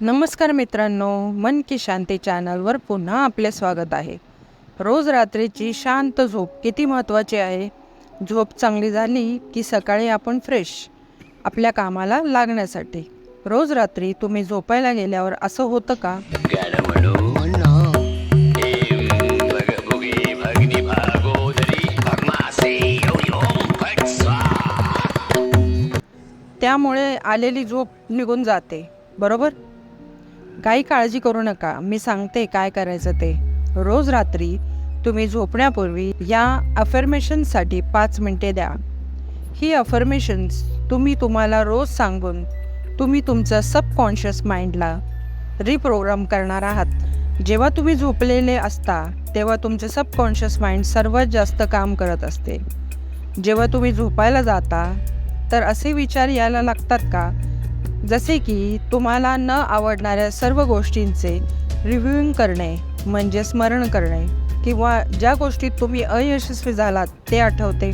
नमस्कार मित्रांनो मन की शांती चॅनलवर पुन्हा आपले स्वागत आहे. रोज रात्रीची शांत झोप किती महत्त्वाची आहे? झोप चांगली झाली की सकाळी आपण फ्रेश आपल्या कामाला लागण्यासाठी. रोज रात्री तुम्ही झोपायला गेल्यावर असं होतं का? त्यामुळे आलेली झोप निघून जाते बरोबर? काही काळजी करू नका. मी सांगते काय करायचं ते. रोज रात्री तुम्ही झोपण्यापूर्वी या अफर्मेशनसाठी पाच मिनटे द्या. ही अफर्मेशन्स तुम्ही तुम्हाला रोज सांगून तुम्ही तुमचं सबकॉन्शियस माइंडला रिप्रोग्राम करणार आहात. जेव्हा तुम्ही झोपलेले असता तेव्हा तुमचे सबकॉन्शियस माइंड सर्वात जास्त काम करत असते. जेव्हा तुम्ही झोपायला जाता तर असे विचार यायला लागतात का? जसे की तुम्हाला न आवडणाऱ्या सर्व गोष्टींचे रिव्ह्यूइंग करणे म्हणजे स्मरण करणे किंवा ज्या गोष्टीत तुम्ही अयशस्वी झालात ते आठवते.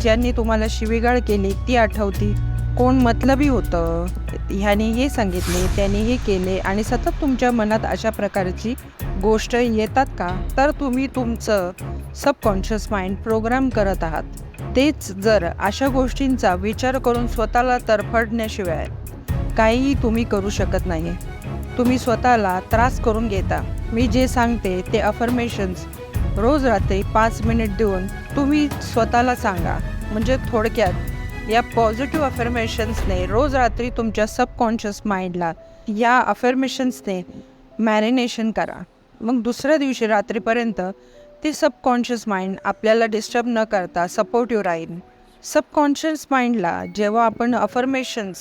ज्यांनी तुम्हाला शिवीगाळ केली ती आठवती. कोण मतलबी होतं? ह्याने हे सांगितले त्याने हे केले आणि सतत तुमच्या मनात अशा प्रकारची गोष्ट येतात का? तर तुम्ही तुमचं सबकॉन्शियस माइंड प्रोग्राम करत आहात. तेच जर अशा गोष्टींचा विचार करून स्वतःला तरफडण्याशिवाय काहीही तुम्ही करू शकत नाही. तुम्ही स्वतःला त्रास करून घेता. मी जे सांगते ते अफर्मेशन्स रोज रात्री पाच मिनिट देऊन तुम्ही स्वतःला सांगा. म्हणजे थोडक्यात या पॉझिटिव्ह अफर्मेशन्सने रोज रात्री तुमच्या सबकॉन्शियस माइंडला या अफर्मेशन्सने मॅरिनेशन करा. मग दुसऱ्या दिवशी रात्रीपर्यंत ते सबकॉन्शियस माइंड आपल्याला डिस्टर्ब न करता सपोर्टिव्ह राहील. सबकॉन्शियस माइंडला जेव्हा आपण अफर्मेशन्स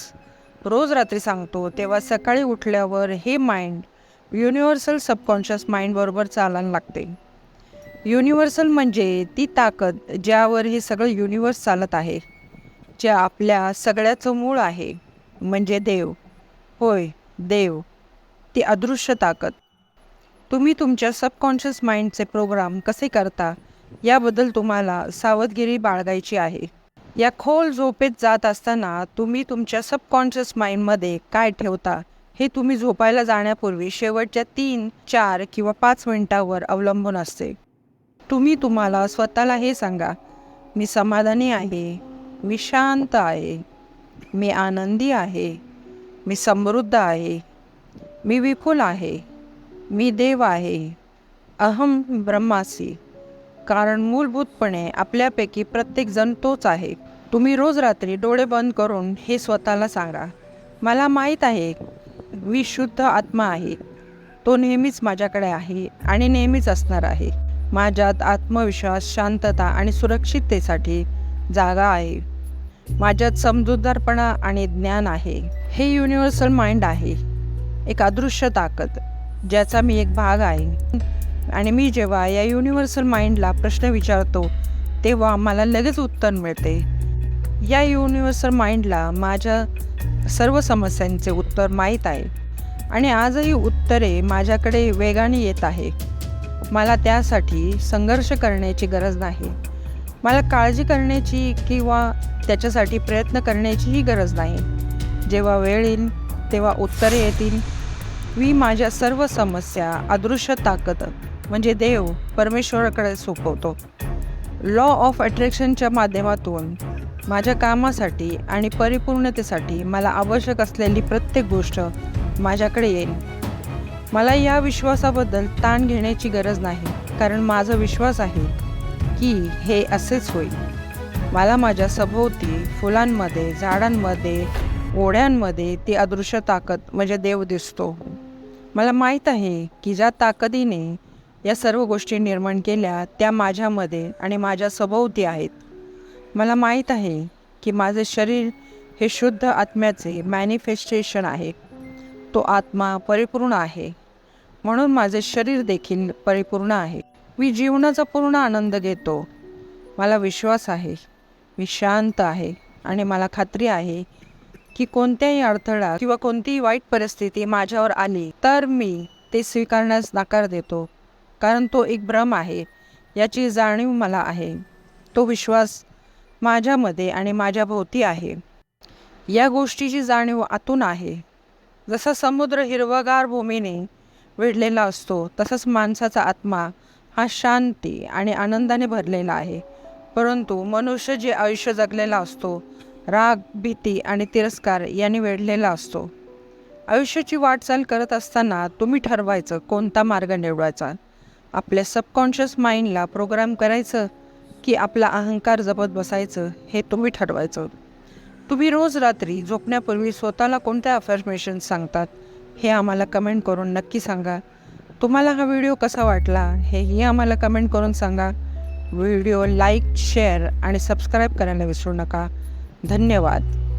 रोज रात्री सांगतो तेव्हा सकाळी उठल्यावर हे माइंड युनिव्हर्सल सबकॉन्शियस माइंडबरोबर चालायला लागते. युनिव्हर्सल म्हणजे ती ताकद ज्यावर हे सगळं युनिवर्स चालत आहे ज्या आपल्या सगळ्याचं मूळ आहे म्हणजे देव. होय देव. ती अदृश्य ताकद. तुम्ही तुमच्या सबकॉन्शियस माइंडचे प्रोग्राम कसे करता याबद्दल तुम्हाला सावधगिरी बाळगायची आहे. या खोल झोपेत जात असताना तुम्ही तुमच्या सबकॉन्शियस माइंडमध्ये काय ठेवता हे तुम्ही झोपायला जाण्यापूर्वी शेवटच्या तीन चार किंवा पाच मिनिटावर अवलंबून असते. तुम्ही तुम्हाला स्वतःला हे सांगा मी समाधानी आहे मी शांत आहे मी आनंदी आहे मी समृद्ध आहे मी विपुल आहे मी देव आहे अहम ब्रह्मासी. कारण मूलभूतपणे आपल्यापैकी प्रत्येकजण तोच आहे. तुम्ही रोज रात्री डोळे बंद करून हे स्वतःला सांगा मला माहीत आहे मी शुद्ध आत्मा आहे. तो नेहमीच माझ्याकडे आहे आणि नेहमीच असणार आहे. माझ्यात आत्मविश्वास शांतता आणि सुरक्षिततेसाठी जागा आहे. माझ्यात समजूतदारपणा आणि ज्ञान आहे. हे युनिव्हर्सल माइंड आहे. एक अदृश्य ताकद ज्याचा मी एक भाग आहे. आणि मी जेव्हा या युनिव्हर्सल माइंडला प्रश्न विचारतो तेव्हा मला लगेच उत्तर मिळते. या युनिव्हर्सल माइंडला माझ्या सर्व समस्यांचे उत्तर माहीत आहे आणि आजही उत्तरे माझ्याकडे वेगाने येत आहे. मला त्यासाठी संघर्ष करण्याची गरज नाही. मला काळजी करण्याची किंवा त्याच्यासाठी प्रयत्न करण्याचीही गरज नाही. जेव्हा वेळ येईल तेव्हा उत्तरे येतील. मी माझ्या सर्व समस्या अदृश्य ताकद म्हणजे देव परमेश्वराकडे सोपवतो. लॉ ऑफ अट्रॅक्शनच्या माध्यमातून माझ्या कामासाठी आणि परिपूर्णतेसाठी मला आवश्यक असलेली प्रत्येक गोष्ट माझ्याकडे येईल. मला या विश्वासाबद्दल ताण घेण्याची गरज नाही कारण माझा विश्वास आहे की हे असेच होईल. मला माझ्या सभोवती फुलांमध्ये झाडांमध्ये ओढ्यांमध्ये ती अदृश्य ताकद म्हणजे देव दिसतो. मला माहीत आहे की ज्या ताकदीने या सर्व गोष्टी निर्माण केल्या त्या माझ्यामध्ये आणि माझ्या सभोवती आहेत. मला माहीत आहे की माझे शरीर हे शुद्ध आत्म्याचे मॅनिफेस्टेशन आहे. तो आत्मा परिपूर्ण आहे. म्हणून माझे शरीर देखील परिपूर्ण आहे. मी जीवनाचा पूर्ण आनंद घेतो. मला विश्वास आहे. मी शांत आहे आणि मला खात्री आहे की कोणत्याही अडथळा किंवा कोणतीही वाईट परिस्थिती माझ्यावर आली तर मी ते स्वीकारण्यास नकार देतो. कारण तो एक भ्रम आहे याची जाणीव मला आहे. तो विश्वास माझ्यामध्ये आणि माझ्याभोवती आहे. या गोष्टीची जाणीव आतून आहे. जसा समुद्र हिरवगार भूमीने वेढलेला असतो तसंच माणसाचा आत्मा हा शांती आणि आनंदाने भरलेला आहे. परंतु मनुष्य जे आयुष्य जगलेला असतो राग भीती आणि तिरस्कार यांनी वेढलेला असतो. आयुष्याची वाटचाल करत असताना तुम्ही ठरवायचं कोणता मार्ग निवडायचा? आपल्या सबकॉन्शियस माइंडला प्रोग्राम करायचं की आपला अहंकार जपत बसायचं हे तुम्ही ठरवायचं. तुम्ही रोज रात्री झोपण्यापूर्वी स्वतःला कोणत्या अफर्मेशन सांगतात हे आम्हाला कमेंट करून नक्की सांगा. तुम्हाला हा व्हिडिओ कसा वाटला हेही आम्हाला कमेंट करून सांगा. व्हिडिओ लाईक शेअर आणि सबस्क्राईब करायला विसरू नका. धन्यवाद.